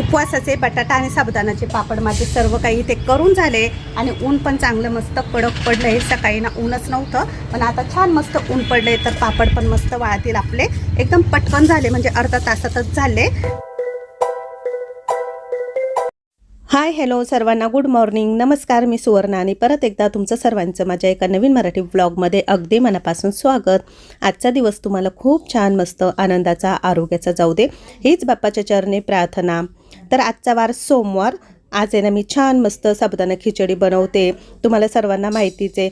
उपवासाचे बटाटा आणि साबुदाण्याचे पापड माझे सर्व काही ते करून झाले आणि ऊन पण चांगलं मस्त कडक पडलं आहे सकाळी ना ऊनच नव्हतं पण आता छान मस्त ऊन पडले तर पापड पण मस्त वाळतील आपले. एकदम पटकन झाले म्हणजे अर्धा तासातच झाले. हाय हॅलो सर्वांना गुड मॉर्निंग. नमस्कार मी सुवर्णा आणि परत एकदा तुमचं सर्वांचं माझ्या एका नवीन मराठी ब्लॉगमध्ये अगदी मनापासून स्वागत. आजचा दिवस तुम्हाला खूप छान मस्त आनंदाचा आरोग्याचा जाऊ दे. हीच बाप्पाच्या चरणी प्रार्थना. तर आजचा वार सोमवार. आज आहे ना मी छान मस्त साबुदाणा खिचडी बनवते. तुम्हाला सर्वांना माहितीच आहे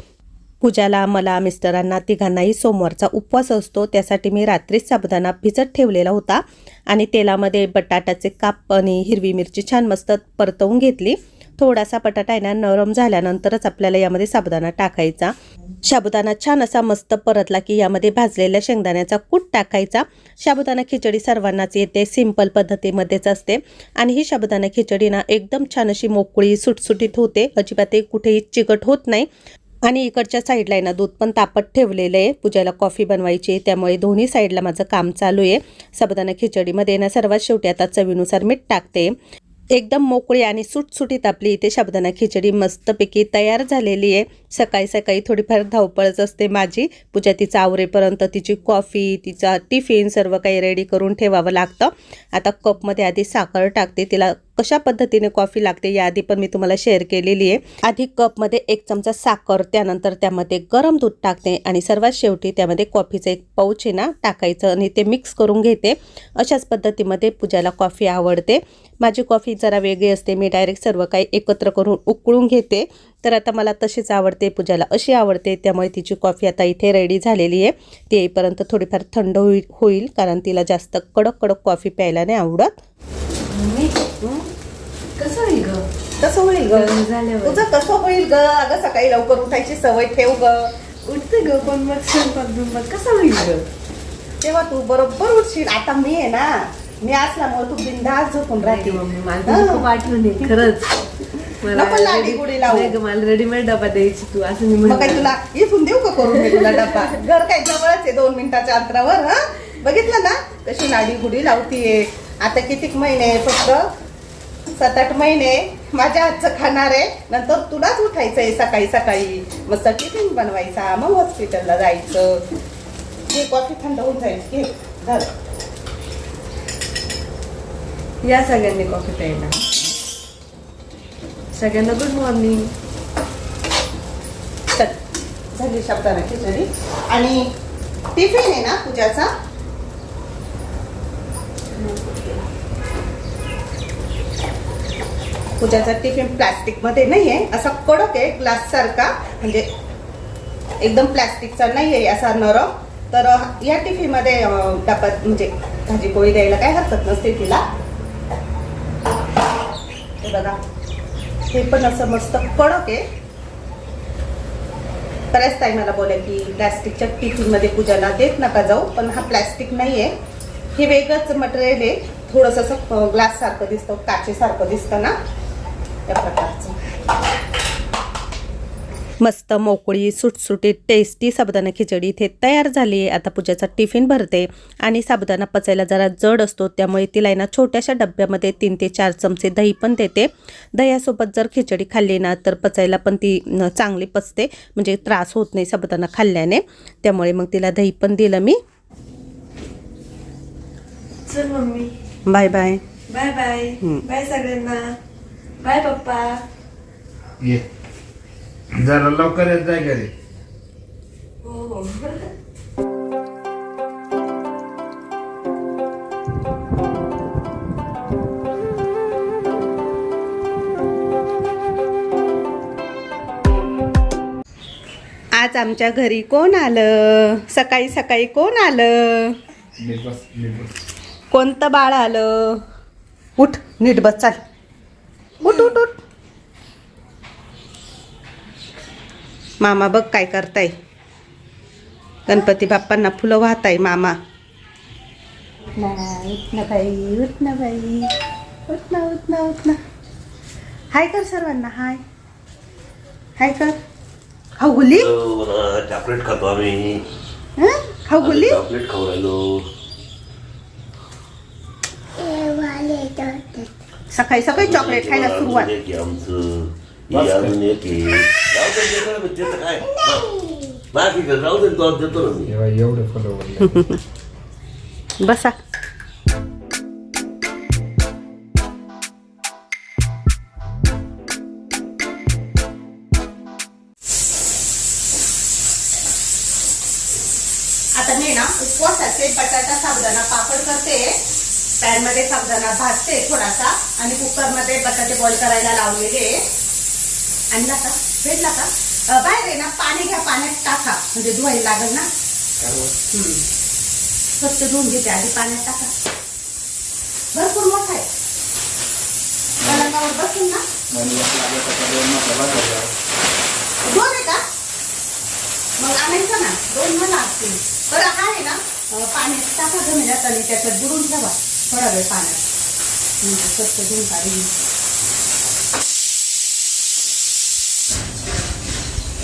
पूजाला मला मिस्टरांना तिघांनाही सोमवारचा उपवास असतो. त्यासाठी मी रात्रीच साबुदाणा भिजत ठेवलेला होता. आणि तेलामध्ये बटाट्याचे काप आणि हिरवी मिरची छान मस्त परतवून घेतली. थोडासा बटाटा आहे ना नरम झाल्यानंतरच आपल्याला यामध्ये साबुदाणा टाकायचा. साबुदाणा छान असा मस्त परतला की यामध्ये भाजलेल्या शेंगदाण्याचा कूट टाकायचा. साबुदाणा खिचडी सर्वांनाच येते सिंपल पद्धतीमध्येच असते. आणि ही साबुदाणा खिचडी ना एकदम छान अशी मोकळी सुटसुटीत होते. अजिबातही कुठेही चिकट होत नाही. आणि इकडच्या साईडला आहे ना दूध पण तापत ठेवलेलं आहे. पूजाला कॉफी बनवायची आहे त्यामुळे दोन्ही साईडला माझं काम चालू आहे. साबुदाणा खिचडीमध्ये ना सर्वात शेवटी आता चवीनुसार मीठ टाकते. एकदम मोकळी आणि सुटसुटीत आपली इथे साबुदाणा खिचडी मस्तपैकी तयार झालेली आहे. सकाळी सकाळी थोडीफार धावपळच असते माझी. पूजा तिचा आवरेपर्यंत तिची कॉफी तिचा टिफिन सर्व काही रेडी करून ठेवावं लागतं. आता कपमध्ये आधी साखर टाकते. तिला कशा पद्धतीने कॉफी लागते याआधी पण मी तुम्हाला शेअर केलेली आहे. आधी कपमध्ये एक चमचा साखर त्यानंतर त्यामध्ये गरम दूध टाकते आणि सर्वात शेवटी त्यामध्ये कॉफीचं एक पाऊच आहे ना टाकायचं आणि ते मिक्स करून घेते. अशाच पद्धतीमध्ये पूजाला कॉफी आवडते. माझी कॉफी जरा वेगळी असते. मी डायरेक्ट सर्व काही एकत्र करून उकळून घेते. तर आता मला तशीच आवडते पूजाला अशी आवडते त्यामुळे तिची कॉफी आता इथे रेडी झालेली आहे. ती येईपर्यंत थोडीफार थंड होईल होईल कारण तिला जास्त कडक कडक कॉफी प्यायला नाही आवडत. कसं होईल ग? कसं होईल ग. तुझं कसं होईल ग? अगं सकाळी लवकर उठायची सवय ठेव ग. उठते ग पण मग स्वयंपाक कसा होईल ग? तेव्हा तू बरोबर उठशील. आता मी आहे ना मी असल्यामुळे तू बिंदास झोपून राहते. खूप आठवण आहे खरंच. मला रेडीमेड डबा द्यायची तू असं मी मग काय तुला इथून देऊ का करून मी तुला डब्बा घर काय जवळच आहे दोन मिनिटाच्या अंतरावर हा? बघितलं ना कशी लाडी गुडी लावतीये. आता कितीक महिने फक्त? सात आठ महिने माझ्या हातचं खाणार आहे. नंतर तुलाच उठायचंय सकाळी सकाळी. मस्त टिफिन बनवायचा मग हॉस्पिटलला जायचं. कॉफी थंड होऊन जाईल घे झालं या सगळ्यांनी कॉफी प्यायला. सगळ्यांना गुड मॉर्निंग झाली शब्दाना खिचडी आणि टिफिन आहे ना पूजाचा? पूजाचा टिफिन प्लास्टिक नाही आहे असा कडक आहे ग्लास सारखा. म्हणजे एकदम प्लास्टिकचा नाही आहे असा नरम. तर या टिफिनमध्ये डब्यात म्हणजे भाजी पोळी द्यायला काय हरकत नसते तिला. हे बघा. हे पण असं मस्त कडक आहे. बऱ्याच ताई मला बोलल्या की प्लॅस्टिकच्या टिफिनमध्ये पूजाला देत नका जाऊ पण हा प्लॅस्टिक नाही आहे हे वेगळंच मटेरियल आहे. थोडंसं असं ग्लास सारखं दिसतं काचेसारखं दिसतं ना? त्या प्रकारचं. मस्त मोकळी सुटसुटीत टेस्टी साबुदाणा खिचडी इथे तयार झाली आहे. आता पूजाचा टिफिन भरते आणि साबुदाणा पचायला जरा जड असतो त्यामुळे तिला आहे ना छोट्याशा डब्यामध्ये तीन ते चार चमचे दही पण देते. दह्यासोबत जर खिचडी खाल्ली ना तर पचायला पण ती चांगली पचते म्हणजे त्रास होत नाही साबुदाणा खाल्ल्याने. त्यामुळे मग तिला दही पण दिलं मी. चल mummy. Bye bye. Bye bye. Bye सगळ्यांना. Bye papa. ये. जरा लवकर येत जाय घरी. हो आज आमच्या घरी कोण आलं? सकाळी सकाळी कोण आलं? नीट बस नीट बस. कोणतं बाळ आलं? उठ नीट बस चाल. उठ उठ उठ. मामा बघ काय करताय. गणपती बाप्पांना फुलं वाहताय मामा. ना बाई उठ ना बाई. उठ ना उठ ना उठ ना. हाय कर सर्वांना हाय. हाय कर. खाऊ गुल्ली? चॉकलेट खातो आम्ही. हं? खाऊ गुल्ली? चॉकलेट खाऊ राहिलो. सकाळी सकाळी चॉकलेट खायला सुरुवात. आमचं हे. जाऊ दे, देतो ना मी, त्याचं काय? बाकी काय, जाऊ दे तुला देतो ना मी. तेव्हा एवढे फॉलोवर बसा. आता मी ना उपवासाचे बटाटा साबुदाणा पापड करते. पॅनमध्ये साबुदाणा भाजते थोडासा आणि कुकरमध्ये बटाटे बॉईल करायला लावलेले. आणला का भेटला का? बाहेर आहे ना पाणी घ्या पाण्यात टाका. म्हणजे धुवायला लागेल ना. स्वच्छ धुवून घेते आधी पाण्यात टाका. भरपूर मोठा आहे. पलंगावर बसून ना? दोन आहे का? मग आणायचं ना? दोन मला लागतील बरं हा आहे ना? पाण्यात टाका जमिन्यात आणि त्याच्यात बुडून ठेवा. थोडा वेळ पाण्यात. म्हणजे स्वच्छ धुवून काढून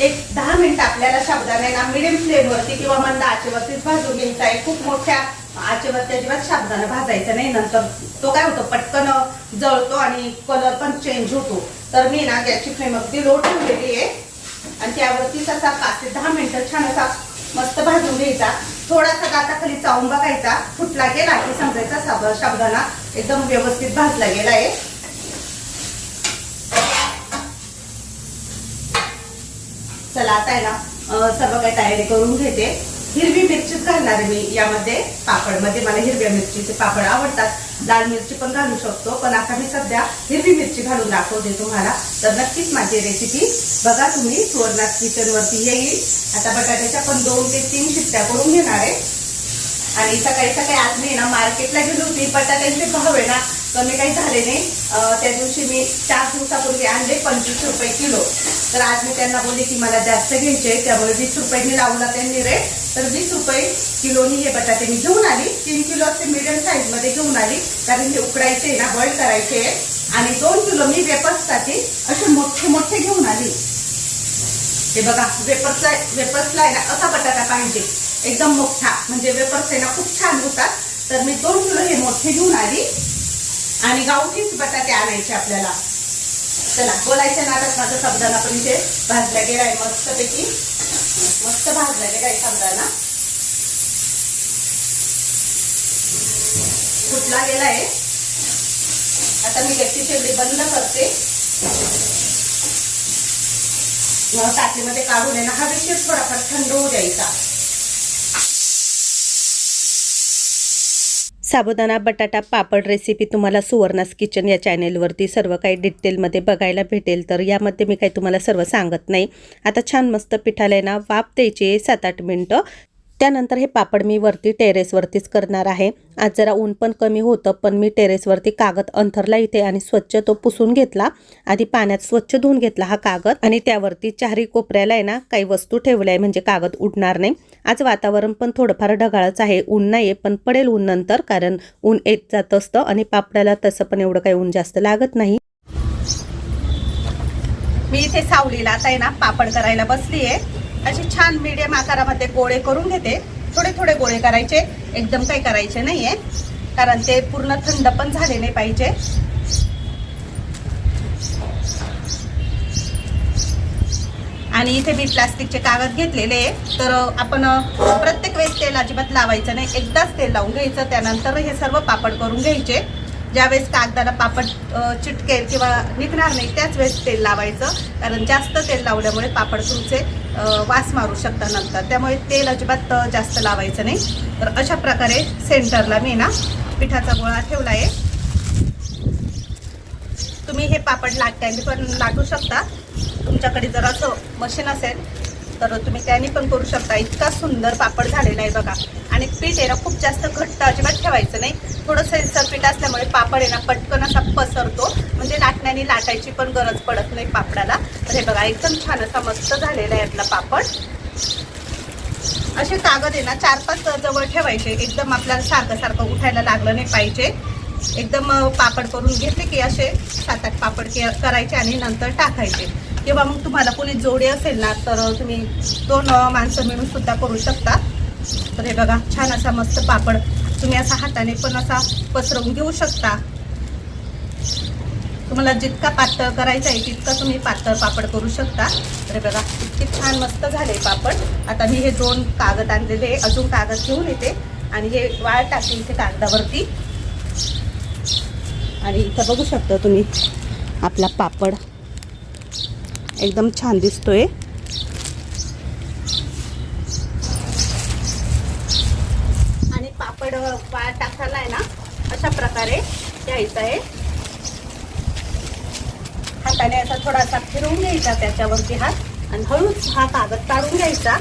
एक दहा मिनिटं आपल्याला साबुदाणा ना मिडियम फ्लेमवरती किंवा मंद आचेवरतीच भाजून घ्यायचा आहे. खूप मोठ्या आचेवरती अजिबात शाबदाना भाजायचा नाही. नंतर तो काय होतो? पटकन जळतो आणि कलर पण चेंज होतो. तर मी ना गॅसची फ्लेम अगदी लो ठेवलेली आहे. आणि त्यावरतीच असा पाच ते दहा मिनिटं छान असा मस्त भाजून घ्यायचा. थोडासा दाताखाली चावून बघायचा. फुटला गेला की समजायचा साब शाबदाना एकदम व्यवस्थित भाजला गेला आहे. चला आता आहे ना सर्व काही तयारी करून घेते. हिरवी मिरचीच घालणार आहे मी यामध्ये पापडमध्ये मला हिरव्या मिरचीचे पापड आवडतात. लाल मिरची पण घालू शकतो पण आता मी सध्या हिरवी मिरची घालून दाखवते तुम्हाला. तर नक्कीच माझी रेसिपी बघा तुम्ही सुवर्णात किचन वरती येईल. आता बटाट्याच्या पण दोन ते तीन शिट्ट्या करून घेणार आहे. आणि सकाळी सकाळी आज मी ना मार्केटला गेलो होती. बटाट्यांचे भाव आहे ना कमी काही झाले नाही. त्या दिवशी मी चार दिवसापूर्वी आणले पंचवीस रुपये किलो. तर आज मी त्यांना बोलले की मला जास्त घ्यायचे त्यामुळे वीस रुपयांनी लावला त्यांनी रेट तर वीस रुपये किलोनी हे बटाटे मी घेऊन आली. तीन किलो असते मिडियम साईजमध्ये घेऊन आली. कारण हे उकडायचे ना बॉईल करायचे आणि दोन किलो मी वेपर्ससाठी असे मोठे मोठे घेऊन आली. हे बघा वेपर्सला वेपर्सला आहे ना असा बटाटा पाहिजे. एकदम मोठा. म्हणजे वेपर्स आहे ना खूप छान होतात. तर मी दोन किलो हे मोठे घेऊन आली. आणि गावठीच बटाटे आणायचे आपल्याला. चला बोलायच्या नादात माझा साबुदाणा पण इथे भाजला गेलाय मस्तपैकी. मस्त भाजला गेलाय साबुदाणा. फुटला गेलाय आता मी गॅसची शेगडी बंद करते. मग काढून आहे ना हवेशीर थोडाफार थंड होऊ द्यायचा. साबुदाणा बटाटा पापड रेसिपी तुम्हाला सुवर्णास किचन या चॅनेलवरती सर्व काही डिटेलमध्ये बघायला भेटेल. तर यामध्ये मी काही तुम्हाला सर्व सांगत नाही. आता छान मस्त पिठाला आहे ना वाफ द्यायची सात आठ मिनटं. त्यानंतर हे पापड मी वरती टेरेसवरतीच करणार आहे. आज जरा ऊन पण कमी होतं पण मी टेरेसवरती कागद अंथरला इथे आणि स्वच्छ तो पुसून घेतला. आधी पाण्यात स्वच्छ धुवून घेतला हा कागद आणि त्यावरती चारही कोपऱ्याला आहे ना काही वस्तू ठेवल्या आहे म्हणजे कागद उडणार नाही. आज वातावरण पण थोडंफार ढगाळच आहे ऊन नाही आहे पण पडेल ऊन नंतर कारण ऊन येत जात असतं आणि पापडाला तसं पण एवढं काही ऊन जास्त लागत नाही. मी इथे सावलीला आता आहे ना पापड करायला बसली आहे असे छान मीडियम आकारामध्ये गोळे करून घेते. थोडे थोडे गोळे करायचे. एकदम काही करायचे नाहीये. कारण ते पूर्ण थंड पण झाले नाही पाहिजे. आणि इथे मी प्लास्टिकचे कागद घेतलेले तर आपण प्रत्येक वेळेस तेल अजिबात लावायचं नाही. एकदाच तेल लावून घ्यायचं. त्यानंतर हे सर्व पापड करून घ्यायचे. ज्यावेळेस कागदाला पापड चिटकेल किंवा निघणार नाही त्याच वेळेस तेल लावायचं. कारण जास्त तेल लावल्यामुळे पापड तुमचे वास मारू शकता नंतर. त्यामुळे तेल अजिबात जास्त लावायचं नाही. तर अशा प्रकारे सेंटरला मी ना पिठाचा गोळा ठेवला आहे तुम्ही हे पापड लाटण्याने पण लाटू शकता. तुमच्याकडे जर असं मशीन असेल तर तुम्ही त्याने पण करू शकता. इतका सुंदर पापड झालेला आहे बघा. आणि पीठ आहे ना खूप जास्त घट्ट अजिबात ठेवायचं नाही. थोडंसं सरपीठ पीठ असल्यामुळे पापड आहे ना पटकन असा पसरतो. म्हणजे लाटण्याने लाटायची पण गरज पडत नाही पापडाला. तर हे बघा एकदम छान असा मस्त झालेला आहे यातला पापड. असे कागद आहे ना चार पाच जवळ ठेवायचे. एकदम आपल्याला सारखं सारखं उठायला लागलं नाही पाहिजे. एकदम पापड करून घेतले की असे सात आठ पापड के करायचे आणि नंतर टाकायचे. किंवा मग तुम्हाला कोणी जोडी असेल ना तर तुम्ही दोन माणसं मिळून सुद्धा करू शकता. तर हे बघा छान असा मस्त पापड. तुम्ही असा हाताने पण असा पसरवून घेऊ शकता. तुम्हाला जितका पातळ करायचा आहे तितका तुम्ही पातळ पापड करू शकता. तर बघा इतके छान मस्त झाले पापड. आता मी हे दोन कागद आणलेले अजून कागद घेऊन येते. आणि हे वाळ टाकते इथे कागदावरती. आणि इथं बघू शकता तुम्ही आपला पापड. एकदम छान दिसतोय आणि पाय टाकायला आहे ना अशा प्रकारे घ्यायचं आहे. हाताने असा थोडासा फिरवून घ्यायचा त्याच्यावरती हात आणि हळूच हा कागद काढून घ्यायचा.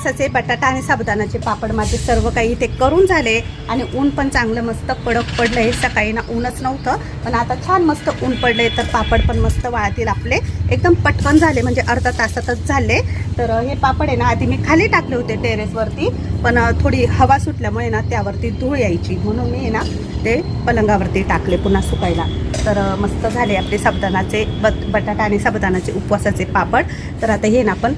उपवासाचे बटाटा आणि साबुदाणाचे पापड माझे सर्व काही इथे करून झाले आणि ऊन पण चांगलं मस्त कडक हे सकाळी ना ऊनच नव्हतं पण आता छान मस्त ऊन पडले तर पापड पण मस्त वाळतील आपले. एकदम पटकन झाले म्हणजे अर्धा तासातच झाले. तर हे पापड आहे ना आधी मी खाली टाकले होते टेरेसवरती पण थोडी हवा सुटल्यामुळे ना त्यावरती धूळ यायची. म्हणून मी आहे ना ते पलंगावरती टाकले पुन्हा सुकायला. तर मस्त झाले आपले साबदानाचे बट बटाटा आणि साबदानाचे उपवासाचे पापड. तर आता हे ना आपण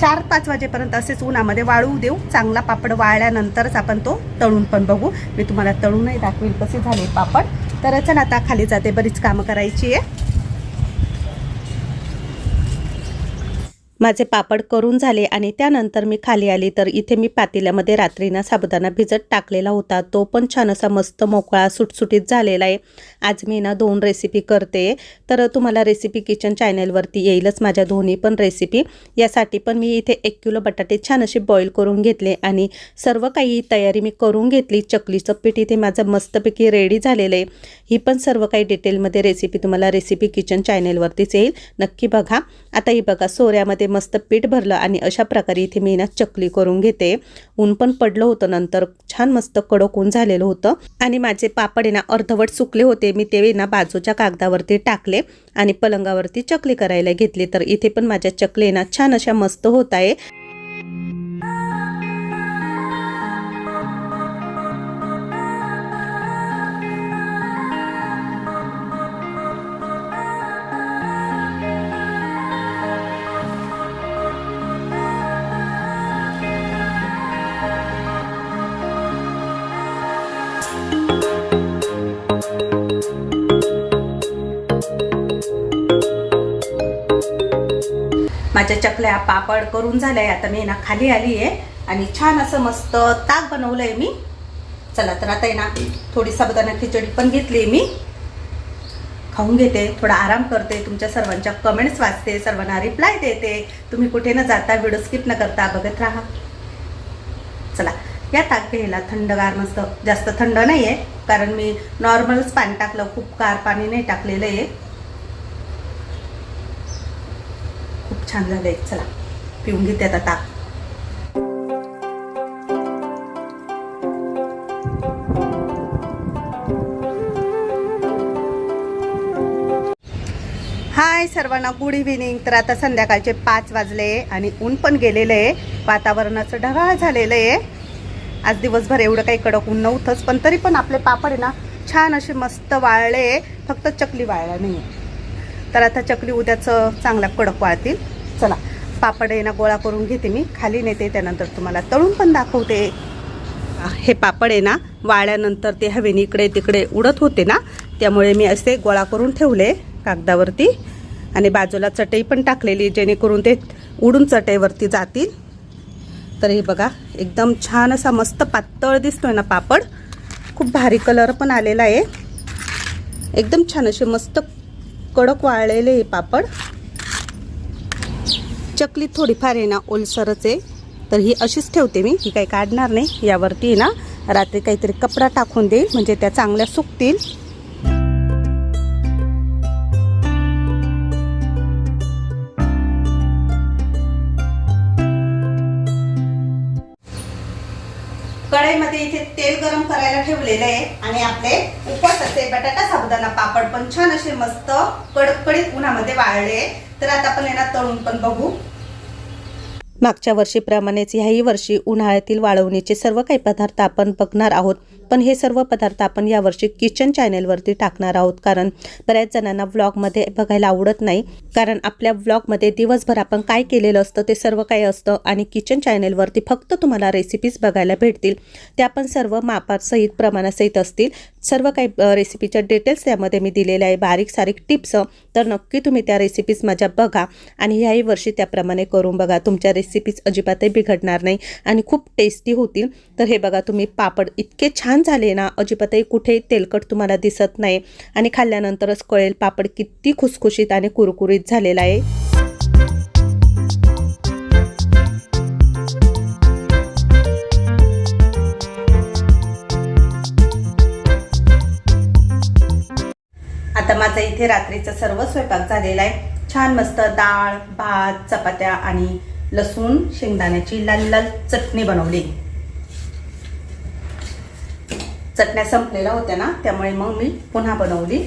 चार पाच वाजेपर्यंत असेच उन्हामध्ये वाळू देऊ. चांगला पापड वाळल्यानंतरच आपण तो तळून पण बघू. मी तुम्हाला तळूनही दाखवेल कसे झाले पापड. तर चला आता खाली जाते. बरीच कामं करायची आहे. माझे पापड करून झाले आणि त्यानंतर मी खाली आली. तर इथे मी पातेल्यामध्ये रात्रीना साबुदाणा भिजत टाकलेला होता. तो पण छान असा मस्त मोकळा सुटसुटीत झालेला आहे. आज मी ना दोन रेसिपी करते. तर तुम्हाला रेसिपी किचन चॅनलवरती येईलच माझ्या दोन्ही पण रेसिपी यासाठी पण मी इथे एक किलो बटाटे छान असे बॉईल करून घेतले आणि सर्व काही तयारी मी करून घेतली. चकलीचं पीठ इथे माझं मस्तपैकी रेडी झालेलं आहे. ही पण सर्व काही डिटेलमध्ये रेसिपी तुम्हाला रेसिपी किचन चॅनलवरतीच येईल. नक्की बघा. आता ही बघा सोऱ्यामध्ये मस्त पीठ भरलं आणि अशा प्रकारे इथे मी ना चकली करून घेते. ऊन पण पडलं होतं नंतर छान मस्त कडक ऊन झालेलं होतं. आणि माझे पापड ना अर्धवट सुकले होते. मी ते ना बाजूच्या कागदावरती टाकले आणि पलंगावरती चकली करायला घेतली. तर इथे पण माझ्या चकली ना छान अशा मस्त होत आहे. माझ्या चकल्या पापड करून झाल्या आहे आता मी ना खाली आली आहे. आणि छान असं मस्त ताक बनवलं आहे मी. चला तर आता आहे ना थोडी साबुदाणा खिचडी पण घेतली मी. खाऊन घेते थोडा आराम करते. तुमच्या सर्वांच्या कमेंट्स वाचते सर्वांना रिप्लाय देते. तुम्ही कुठे न जाता व्हिडिओ स्किप न करता बघत राहा. चला या ताक घ्यायला थंडगार मस्त जास्त थंड नाही आहे कारण मी नॉर्मलच पाणी टाकलं खूप गार पाणी नाही टाकलेलं आहे. छान छान झालंय. चला पिऊन घेते आता ताक. हाय सर्वांना गुड इव्हिनिंग तर आता संध्याकाळचे पाच वाजले आणि ऊन पण गेलेलं आहे. वातावरणाचं ढगाळ झालेलं आहे. आज दिवसभर एवढं काही कडक ऊन नव्हतंच पण तरी पण आपले पापड आहे ना छान असे मस्त वाळले. फक्त चकली वाळला नाही तर आता चकली उद्याचं चांगल्या कडक वाळतील. चला पापड आहे ना गोळा करून घेते मी. खाली नेते त्यानंतर तुम्हाला तळून पण दाखवते. हे पापड आहे ना वाळल्यानंतर ते हवेने इकडे तिकडे उडत होते ना त्यामुळे मी असे गोळा करून ठेवले कागदावरती. आणि बाजूला चटई पण टाकलेली जेणेकरून ते उडून चटईवरती जातील. तर हे बघा एकदम छान असा मस्त पातळ दिसतोय ना पापड. खूप भारी कलर पण आलेला आहे. एकदम छान असे मस्त कडक वाळलेले हे पापड. चकली थोडीफार आहे ना ओलसरच आहे. तर ही अशीच ठेवते मी. ही काही काढणार नाही. यावरती आहे ना रात्री काहीतरी कपडा टाकून देईल. म्हणजे त्या चांगल्या सुकतील. कढईमध्ये इथे तेल गरम करायला ठेवलेलं आहे. आणि आपले उपवासाचे बटाटा साबुदाना पापड पण छान असे मस्त कडकडीत उन्हामध्ये वाळले. तर आता आपण यांना तळून पण बघू. मागच्या वर्षीप्रमाणेच ह्याही वर्षी उन्हाळ्यातील वाळवणीचे सर्व काही पदार्थ आपण बघणार आहोत. पण हे सर्व पदार्थ आपण यावर्षी किचन चॅनेलवरती टाकणार आहोत. कारण बऱ्याच जणांना व्लॉगमध्ये बघायला आवडत नाही. कारण आपल्या व्लॉगमध्ये दिवसभर आपण काय केलेलं असतं ते सर्व काही असतं आणि किचन चॅनेलवरती फक्त तुम्हाला रेसिपीज बघायला भेटतील. त्या पण सर्व मापासहित प्रमाणासहित असतील. सर्व काही रेसिपीच्या डिटेल्स त्यामध्ये मी दिलेल्या आहे. बारीक सारीक टिप्स तर नक्की तुम्ही त्या रेसिपीज माझ्या बघा. आणि ह्याही वर्षी त्याप्रमाणे करून बघा. तुमच्या रेसिपीज अजिबातही बिघडणार नाही आणि खूप टेस्टी होतील. तर हे बघा तुम्ही पापड इतके छान झाले ना अजिबातही कुठे तेलकट तुम्हाला दिसत नाही. आणि खाल्ल्यानंतरच कळेल पापड किती खुसखुशीत आणि कुरकुरीत झालेला आहे. आता माझा इथे रात्रीचा सर्व स्वयंपाक झालेला आहे. छान मस्त डाळ भात चपात्या आणि लसूण शेंगदाण्याची लाल लाल चटणी बनवली. चटण्या संपलेल्या होत्या ना त्यामुळे मग मी पुन्हा बनवली.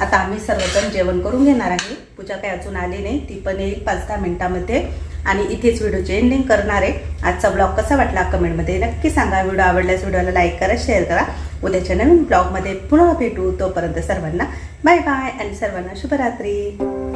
आता आम्ही सर्वजण जेवण करून घेणार आहे. पूजा काही अजून आली नाही ती पण येईल पाच दहा मिनिटामध्ये. आणि इथेच व्हिडिओची एंडिंग करणार आहे. आजचा ब्लॉग कसा वाटला कमेंटमध्ये नक्की सांगा. व्हिडिओ आवडल्यास व्हिडिओला लाईक करा शेअर करा. उद्याच्या नवीन ब्लॉगमध्ये पुन्हा भेटू. तोपर्यंत सर्वांना बाय बाय आणि सर्वांना शुभरात्री.